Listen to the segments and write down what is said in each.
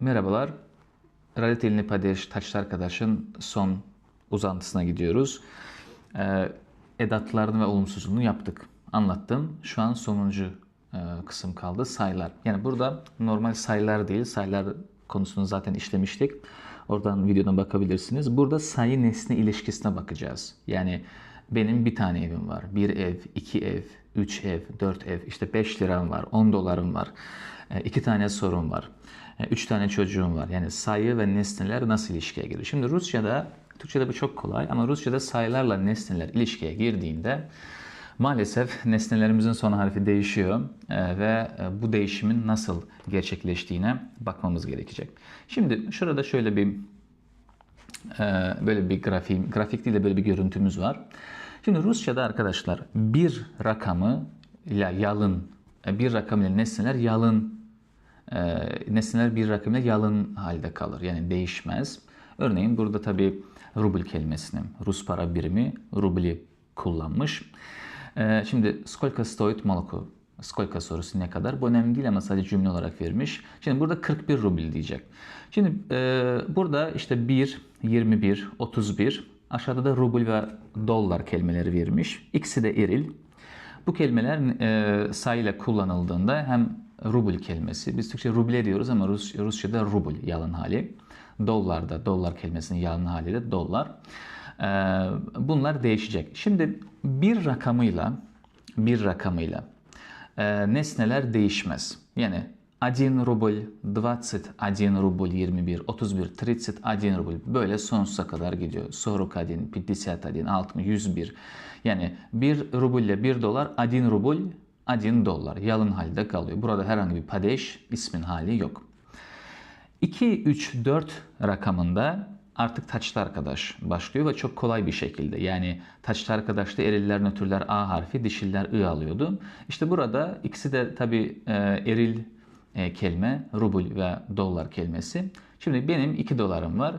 Merhabalar. Radyo Dilini Padeş Taçlı Arkadaş'ın son uzantısına gidiyoruz. Ee, edatlarını ve olumsuzluğunu yaptık. Anlattım. Şu an sonuncu e, kısım kaldı. Sayılar. Yani burada normal sayılar değil. Sayılar konusunu zaten işlemiştik. Oradan videodan bakabilirsiniz. Burada sayı nesne ilişkisine bakacağız. Yani benim bir tane evim var. Bir ev, iki ev, üç ev, dört ev, işte beş liram var, on dolarım var, e, iki tane sorun var, e, üç tane çocuğum var. Yani sayı ve nesneler nasıl ilişkiye giriyor? Şimdi Rusça'da, Türkçe'de bu çok kolay ama Rusça'da sayılarla nesneler ilişkiye girdiğinde maalesef nesnelerimizin son harfi değişiyor e, ve bu değişimin nasıl gerçekleştiğine bakmamız gerekecek. Şimdi şurada şöyle bir böyle bir grafik, grafik değil de böyle bir görüntümüz var. Şimdi Rusça'da arkadaşlar bir rakamı ile yalın, bir rakam ile nesneler yalın, nesneler bir rakam ile yalın halde kalır. Yani değişmez. Örneğin burada tabi rubl kelimesini, Rus para birimi rubli kullanmış. Şimdi skolka stoit moloko? Skolka sorusu ne kadar? Bu önemli değil ama sadece cümle olarak vermiş. Şimdi burada 41 rubil diyecek. Şimdi e, burada işte 1, 21, 31 Aşağıda da rubl ve dolar kelimeleri vermiş. İkisi de eril. Bu kelimeler e, sayıyla kullanıldığında hem rubl kelimesi, biz Türkçe ruble diyoruz ama Rus, Rusça'da rubl yalın hali. Dolar da, dolar kelimesinin yalın hali de dolar. E, bunlar değişecek. Şimdi bir rakamıyla, bir rakamıyla e, nesneler değişmez. Yani 1 rubl, 21 rubl 21, 31, 31 rubl böyle sonsuza kadar gidiyor. 41, 51, 60, 101. Yani 1 rubl ile 1 dolar 1 rubl 1 dolar yalın halde kalıyor. Burada herhangi bir padeş ismin hali yok. 2, 3, 4 rakamında artık taçlı arkadaş başlıyor ve çok kolay bir şekilde. Yani taçlı arkadaşta eriller, nötrler A harfi, dişiller I alıyordu. İşte burada ikisi de tabi e, eril e, kelime rubl ve dolar kelimesi. Şimdi benim 2 dolarım var.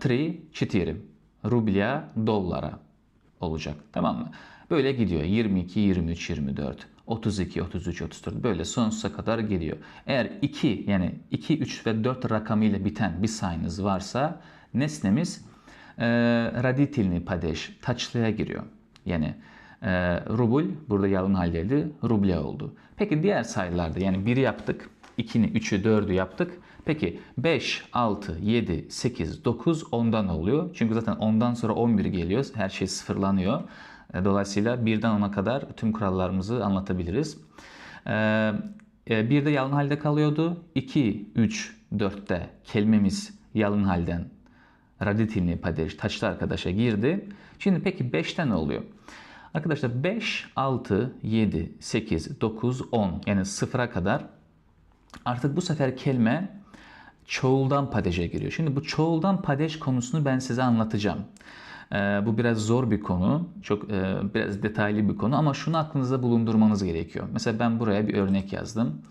2, 3, 4 rublya dolara olacak. Tamam mı? Böyle gidiyor. 22, 23, 24, 32, 33, 34 böyle sonsuza kadar gidiyor. Eğer 2 yani 2, 3 ve 4 rakamıyla biten bir sayınız varsa nesnemiz e, raditilni padeş, taçlıya giriyor. Yani e, rubul burada yalın haldeydi. Ruble oldu. Peki diğer sayılarda yani 1'i yaptık. 2'ni, 3'ü, 4'ü yaptık. Peki 5, 6, 7, 8, 9, 10'dan oluyor. Çünkü zaten 10'dan sonra 11 geliyor. Her şey sıfırlanıyor. E, dolayısıyla 1'den 10'a kadar tüm kurallarımızı anlatabiliriz. Ee, de yalın halde kalıyordu. 2, 3, 4'te kelimemiz yalın halden raditimli padej taçlı arkadaşa girdi. Şimdi peki 5'te ne oluyor? Arkadaşlar 5, 6, 7, 8, 9, 10 yani sıfıra kadar artık bu sefer kelime çoğuldan padeje giriyor. Şimdi bu çoğuldan padej konusunu ben size anlatacağım. Ee, bu biraz zor bir konu, çok e, biraz detaylı bir konu ama şunu aklınızda bulundurmanız gerekiyor. Mesela ben buraya bir örnek yazdım.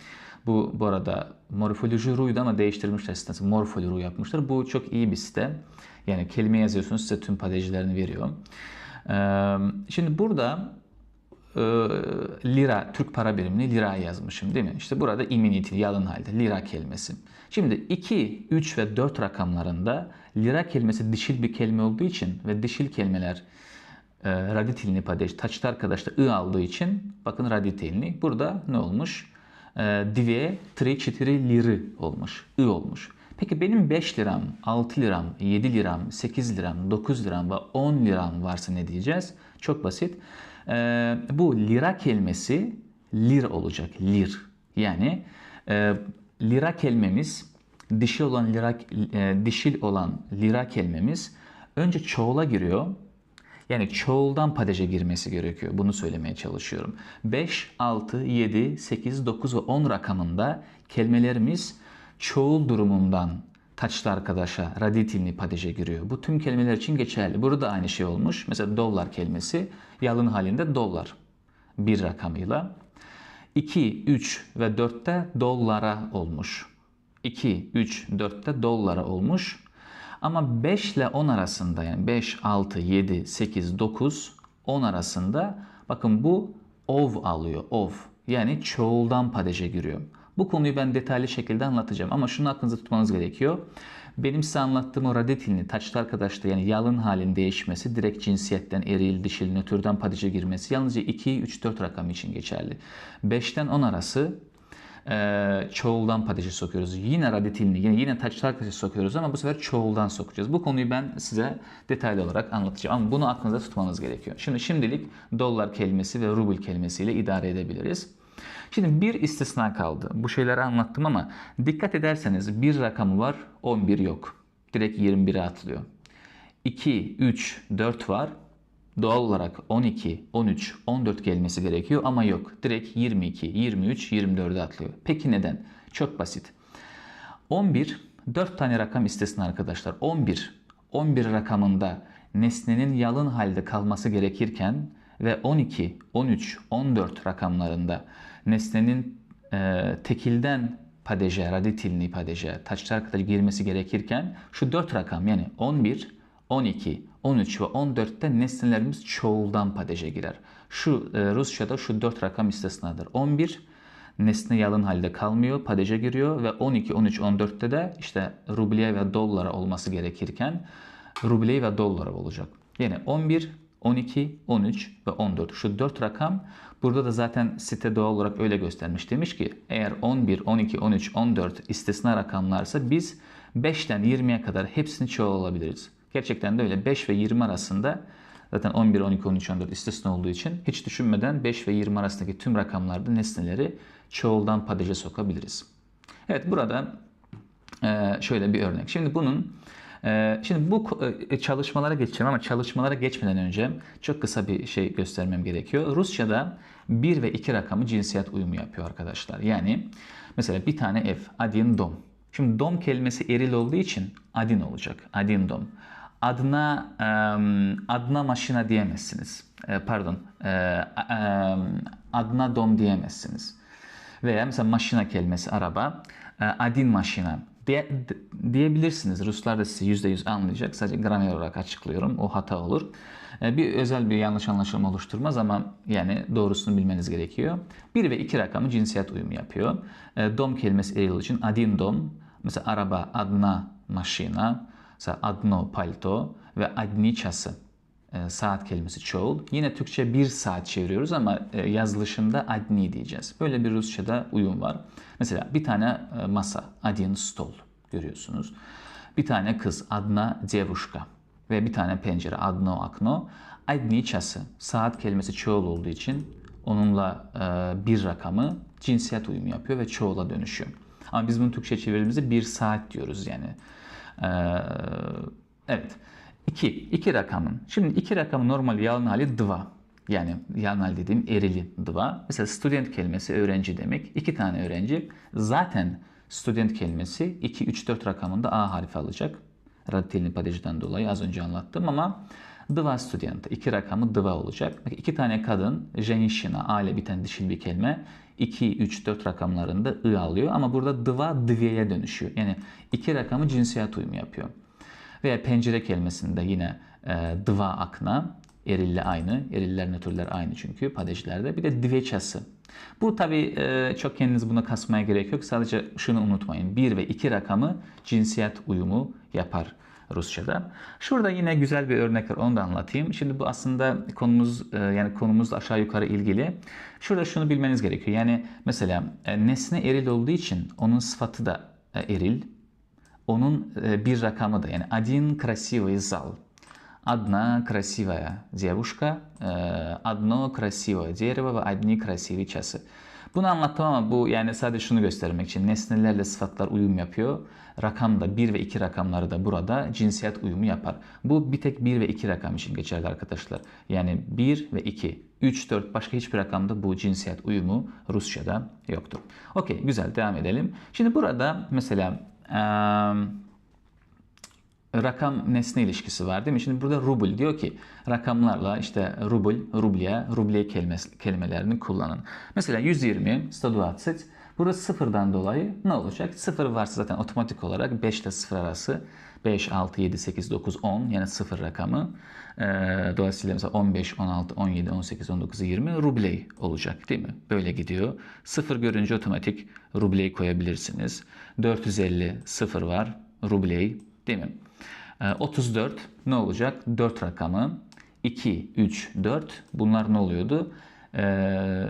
Bu bu arada Morfoloji Ru'ydu ama değiştirmişler sitesi. Morfoloji Ru yapmışlar. Bu çok iyi bir site. Yani kelime yazıyorsunuz size tüm padejlerini veriyor. Şimdi burada lira, Türk para birimini lira yazmışım değil mi? İşte burada immunity, yalın halde lira kelimesi. Şimdi 2, 3 ve 4 rakamlarında lira kelimesi dişil bir kelime olduğu için ve dişil kelimeler e, raditilini padeş, taçta arkadaşlar ı aldığı için bakın raditilini. Burada ne olmuş? E, dive, tri, çitiri, liri olmuş. I olmuş. Peki benim 5 liram, 6 liram, 7 liram, 8 liram, 9 liram ve 10 liram varsa ne diyeceğiz? Çok basit. Ee, bu lira kelimesi lir olacak. Lir. Yani e, lira kelimemiz dişil olan lira e, dişil olan lira kelimemiz önce çoğula giriyor. Yani çoğuldan padeje girmesi gerekiyor. Bunu söylemeye çalışıyorum. 5, 6, 7, 8, 9 ve 10 rakamında kelimelerimiz çoğul durumundan taçlı arkadaşa raditilni padeje giriyor. Bu tüm kelimeler için geçerli. Burada aynı şey olmuş. Mesela dolar kelimesi yalın halinde dolar bir rakamıyla. 2, 3 ve 4'te dollara olmuş. 2, 3, 4'te dollara olmuş. Ama 5 ile 10 arasında yani 5, 6, 7, 8, 9, 10 arasında bakın bu ov alıyor. Ov yani çoğuldan padeje giriyor. Bu konuyu ben detaylı şekilde anlatacağım ama şunu aklınızda tutmanız gerekiyor. Benim size anlattığım o raditilini taçlı arkadaşta yani yalın halin değişmesi direkt cinsiyetten eril, dişil, nötrden padişe girmesi yalnızca 2, 3, 4 rakamı için geçerli. 5'ten 10 arası e, çoğuldan padişe sokuyoruz. Yine raditilini yine, yine taçlı arkadaşı sokuyoruz ama bu sefer çoğuldan sokacağız. Bu konuyu ben size detaylı olarak anlatacağım ama bunu aklınızda tutmanız gerekiyor. Şimdi şimdilik dolar kelimesi ve rubl kelimesiyle idare edebiliriz. Şimdi bir istisna kaldı. Bu şeyleri anlattım ama dikkat ederseniz bir rakamı var 11 yok. Direkt 21'e atlıyor. 2, 3, 4 var. Doğal olarak 12, 13, 14 gelmesi gerekiyor ama yok. Direkt 22, 23, 24'e atlıyor. Peki neden? Çok basit. 11, 4 tane rakam istisna arkadaşlar. 11, 11 rakamında nesnenin yalın halde kalması gerekirken ve 12, 13, 14 rakamlarında nesnenin e, tekilden padeje, raditilni padeje, taçlar kadar girmesi gerekirken şu 4 rakam yani 11, 12, 13 ve 14'te nesnelerimiz çoğuldan padeje girer. Şu e, Rusça'da şu 4 rakam istisnadır. 11 nesne yalın halde kalmıyor, padeje giriyor ve 12, 13, 14'te de işte rubliye ve dolara olması gerekirken rubliye ve dolara olacak. Yani 11, 12, 13 ve 14 şu 4 rakam burada da zaten site doğal olarak öyle göstermiş. Demiş ki eğer 11, 12, 13, 14 istisna rakamlarsa biz 5'ten 20'ye kadar hepsini çoğul alabiliriz. Gerçekten de öyle 5 ve 20 arasında zaten 11, 12, 13, 14 istisna olduğu için hiç düşünmeden 5 ve 20 arasındaki tüm rakamlarda nesneleri çoğuldan padeje sokabiliriz. Evet burada şöyle bir örnek. Şimdi bunun Şimdi bu e, çalışmalara geçeceğim ama çalışmalara geçmeden önce çok kısa bir şey göstermem gerekiyor. Rusya'da 1 ve 2 rakamı cinsiyet uyumu yapıyor arkadaşlar. Yani mesela bir tane ev, adin dom. Şimdi dom kelimesi eril olduğu için adin olacak. Adin dom. Adına adına maşina diyemezsiniz. Pardon. Adına dom diyemezsiniz. Veya mesela maşina kelimesi araba. Adin maşina diye, diyebilirsiniz. Ruslar da size %100 anlayacak. Sadece gramer olarak açıklıyorum. O hata olur. Bir özel bir yanlış anlaşılma oluşturmaz ama yani doğrusunu bilmeniz gerekiyor. 1 ve 2 rakamı cinsiyet uyumu yapıyor. Dom kelimesi eril için adin dom. Mesela araba adna maşina. Mesela adno palto ve adni çası saat kelimesi çoğul. Yine Türkçe bir saat çeviriyoruz ama yazılışında adni diyeceğiz. Böyle bir Rusça'da uyum var. Mesela bir tane masa, adin stol görüyorsunuz. Bir tane kız, adna devuşka ve bir tane pencere, adno akno. Adni çası, saat kelimesi çoğul olduğu için onunla bir rakamı cinsiyet uyumu yapıyor ve çoğula dönüşüyor. Ama biz bunu Türkçe çevirdiğimizde bir saat diyoruz yani. Evet. 2. 2 rakamın. Şimdi 2 rakamın normal yalın hali dva. Yani yalın hali dediğim erili dva. Mesela student kelimesi öğrenci demek. 2 tane öğrenci. Zaten student kelimesi 2, 3, 4 rakamında A harfi alacak. Raditelini padejden dolayı az önce anlattım ama dva student. 2 rakamı dva olacak. İki tane kadın, jenişina, A ile biten dişil bir kelime. 2, 3, 4 rakamlarında I alıyor ama burada dva dveye dönüşüyor. Yani iki rakamı cinsiyet uyumu yapıyor. Veya pencere kelimesinde yine e, dva akna erille aynı. Eriller nötrler aynı çünkü padejlerde. Bir de dveçası. Bu tabi e, çok kendiniz buna kasmaya gerek yok. Sadece şunu unutmayın. 1 ve 2 rakamı cinsiyet uyumu yapar Rusça'da. Şurada yine güzel bir örnek var. Onu da anlatayım. Şimdi bu aslında konumuz e, yani konumuz aşağı yukarı ilgili. Şurada şunu bilmeniz gerekiyor. Yani mesela e, nesne eril olduğu için onun sıfatı da e, eril onun bir rakamı da yani один красивый зал. Одна красивая девушка, одно красивое дерево ve одни красивые часы. Bunu anlattım ama bu yani sadece şunu göstermek için nesnelerle sıfatlar uyum yapıyor. Rakam da 1 ve 2 rakamları da burada cinsiyet uyumu yapar. Bu bir tek 1 ve 2 rakam için geçerli arkadaşlar. Yani 1 ve 2, 3, 4 başka hiçbir rakamda bu cinsiyet uyumu Rusça'da yoktur. Okey güzel devam edelim. Şimdi burada mesela rakam nesne ilişkisi var değil mi? Şimdi burada rubl diyor ki rakamlarla işte rubl, rubliye, rubliye kelimelerini kullanın. Mesela 120, 120 Burası sıfırdan dolayı ne olacak? Sıfır varsa zaten otomatik olarak 5 ile 0 arası 5, 6, 7, 8, 9, 10 yani sıfır rakamı. Ee, dolayısıyla mesela 15, 16, 17, 18, 19, 20 rubley olacak değil mi? Böyle gidiyor. Sıfır görünce otomatik rubley koyabilirsiniz. 450 sıfır var rubley değil mi? Ee, 34 ne olacak? 4 rakamı 2, 3, 4 bunlar ne oluyordu? Ee,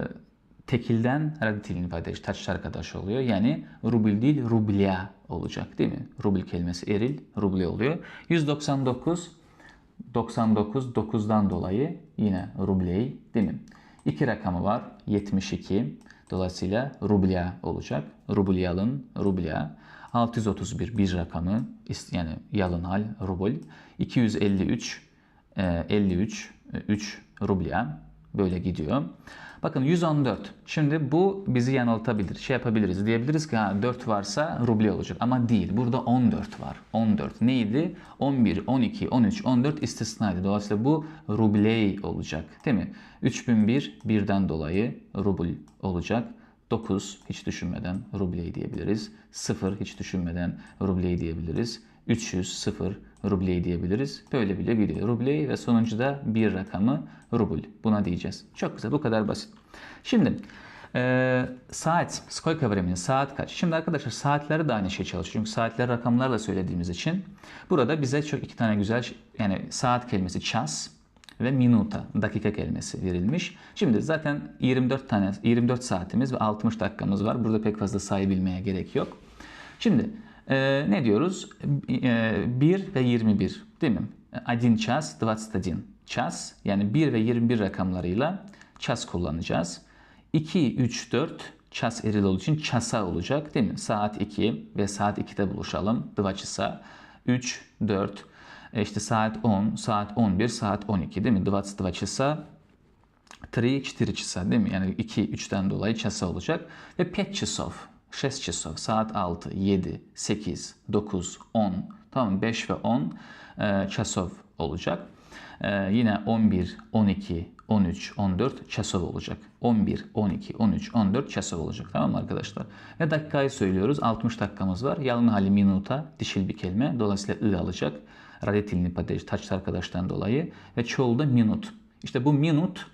tekilden raditilin ifadesi taç arkadaş oluyor. Yani rubil değil rublya olacak değil mi? Rubil kelimesi eril, ruble oluyor. 199 99 9'dan dolayı yine rubley değil mi? İki rakamı var. 72. Dolayısıyla rublya olacak. Rubyalın rublya. 631 bir rakamı yani yalın hal rubl. 253 e, 53 3 rublya böyle gidiyor. Bakın 114. Şimdi bu bizi yanıltabilir. Şey yapabiliriz. Diyebiliriz ki ha, 4 varsa ruble olacak. Ama değil. Burada 14 var. 14. Neydi? 11, 12, 13, 14 istisnaydı. Dolayısıyla bu rubley olacak. Değil mi? 3001 birden dolayı rubl olacak. 9 hiç düşünmeden rubley diyebiliriz. 0 hiç düşünmeden rubley diyebiliriz. 300 0 rubley diyebiliriz. Böyle bile gidiyor. Rubley ve sonuncuda bir rakamı rubl. Buna diyeceğiz. Çok güzel. Bu kadar basit. Şimdi e, saat, skoyka vremeni, saat kaç? Şimdi arkadaşlar saatleri de aynı şey çalışıyor. Çünkü saatleri rakamlarla söylediğimiz için burada bize çok iki tane güzel yani saat kelimesi ças ve minuta, dakika kelimesi verilmiş. Şimdi zaten 24 tane 24 saatimiz ve 60 dakikamız var. Burada pek fazla sayı bilmeye gerek yok. Şimdi e, ne diyoruz? E, 1 ve 21 değil mi? Adin ças, 21 ças yani 1 ve 21 rakamlarıyla ças kullanacağız. 2, 3, 4 ças eril olduğu için çasa olacak değil mi? Saat 2 ve saat 2'de buluşalım. 2 çasa. 3, 4, e işte saat 10, saat 11, saat 12 değil mi? 22 часа 3, 4 часа değil mi? Yani 2, 3'ten dolayı çasa olacak. Ve 5 часов, 6 часов, saat 6, 7, 8, 9, 10, tamam mı? 5 ve 10 e, çasov olacak. E, yine 11, 12, 13, 14 çasov olacak. 11, 12, 13, 14 çasov olacak. Tamam mı arkadaşlar? Ve dakikayı söylüyoruz. 60 dakikamız var. Yalın hali minuta dişil bir kelime. Dolayısıyla ı alacak. Radyatilini padej taçlı arkadaştan dolayı. Ve çoğulda minut. İşte bu minut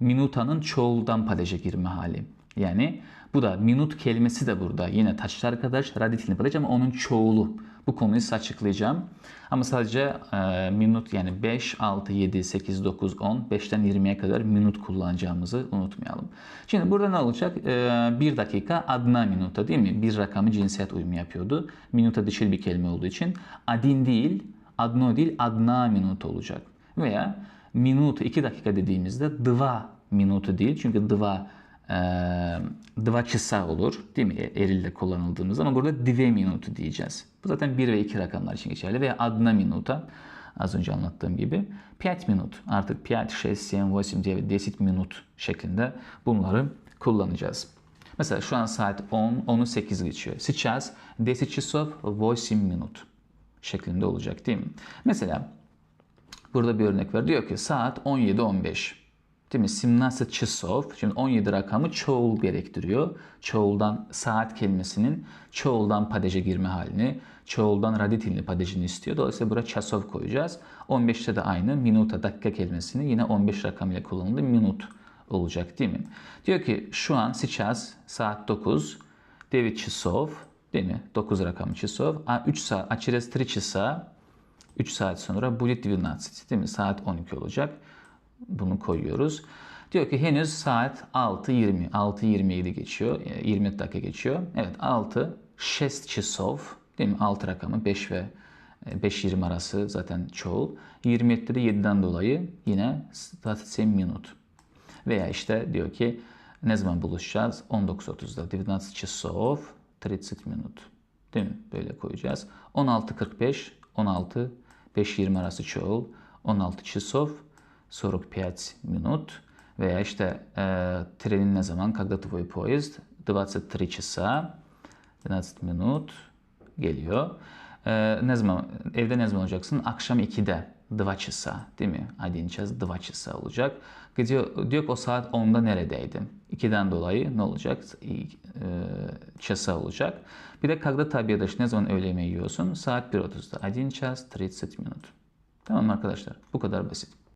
minutanın çoğuldan padeje girme hali. Yani bu da minut kelimesi de burada. Yine taçlı arkadaş radyatilini padej ama onun çoğulu. Bu konuyu size açıklayacağım. Ama sadece e, minut yani 5, 6, 7, 8, 9, 10, 5'ten 20'ye kadar minut kullanacağımızı unutmayalım. Şimdi burada ne olacak? E, bir dakika adna minuta değil mi? Bir rakamı cinsiyet uyumu yapıyordu. Minuta dişil bir kelime olduğu için adin değil, adno değil, adna minut olacak. Veya minut 2 dakika dediğimizde dva minutu değil. Çünkü dva dva çisa olur değil mi? Erilde kullanıldığımız ama burada dive minutu diyeceğiz. Bu zaten 1 ve 2 rakamlar için geçerli. Veya adna minuta az önce anlattığım gibi 5 minut artık 5, 6, 7, 8, 9, 10 minut şeklinde bunları kullanacağız. Mesela şu an saat 10, 10'u 8 geçiyor. Сейчас 10 часов 8 minut şeklinde olacak değil mi? Mesela burada bir örnek var. Diyor ki saat 17.15. Değil mi? 17 часов. Şimdi 17 rakamı çoğul gerektiriyor. Çoğuldan saat kelimesinin çoğuldan padeje girme halini, çoğuldan raditilini padejini istiyor. Dolayısıyla buraya çasov koyacağız. 15'te de aynı minuta dakika kelimesini yine 15 rakamıyla kullanıldı. Minut olacak değil mi? Diyor ki şu an сейчас saat 9. 9 часов değil mi? 9 rakamı часов. A 3 saat, a через 3 часа 3 saat sonra будет 12 değil mi? Saat 12 olacak. Bunu koyuyoruz. Diyor ki henüz saat 6.20. 6.27 geçiyor. 20 dakika geçiyor. Evet 6 6 часов değil mi? 6 rakamı 5 ve 5-20 arası zaten çoğul. 27'de de 7'den dolayı yine 27 minut. Veya işte diyor ki ne zaman buluşacağız? 19.30'da. 19 часов 30 minut. Değil mi? Böyle koyacağız. 16.45 16 5-20 arası çoğul. 16 часов 45 minut. Veya işte e, trenin ne zaman? Когда твой поезд? 23 часа 12 minut geliyor. E, ne zaman evde ne zaman olacaksın? Akşam 2'de. 2 часа değil mi? 1 час 2 часа olacak. Gidiyor, diyor ki o saat 10'da neredeydim? 2'den dolayı ne olacak? E, çasa olacak. Bir de когда ты обедаешь? Ne zaman öğle yemeği yiyorsun? Saat 1.30'da. 1 час 30 minut. Tamam mı arkadaşlar? Bu kadar basit.